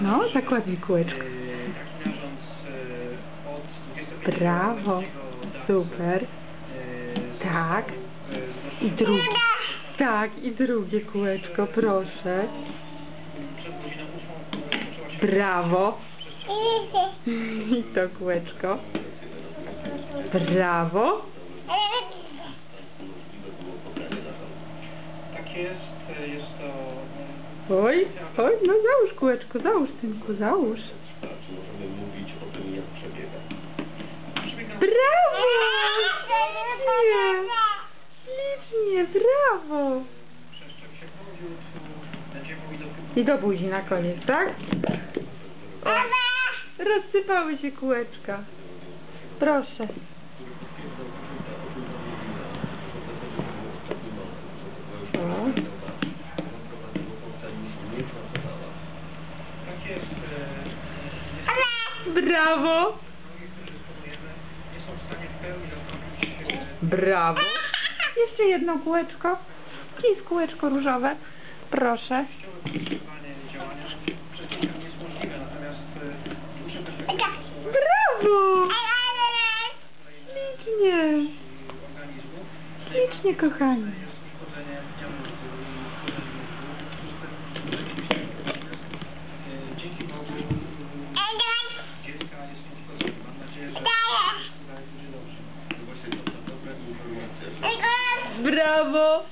No, kółeczko. e, Taki miażdżąc e, od 25 Brawo. dawcy, Super. e, Tak. e, I drugie. Tak, i drugie kółeczko, proszę. Brawo. I to kółeczko. Brawo. Tak jest, e, e, Oj, oj, no załóż kółeczko, załóż synku, załóż. Czy możemy mówić o tym, jak przebiega? przebiega- Brawo! Ślicznie, brawo! Mówić do I do buzi na koniec, tak? Rozsypały się kółeczka. Proszę. E, Brawo! Jeszcze jedno kółeczko. I kółeczko różowe. Proszę. Brawo! Ślicznie! organizmu. Ślicznie, kochani. Bravo!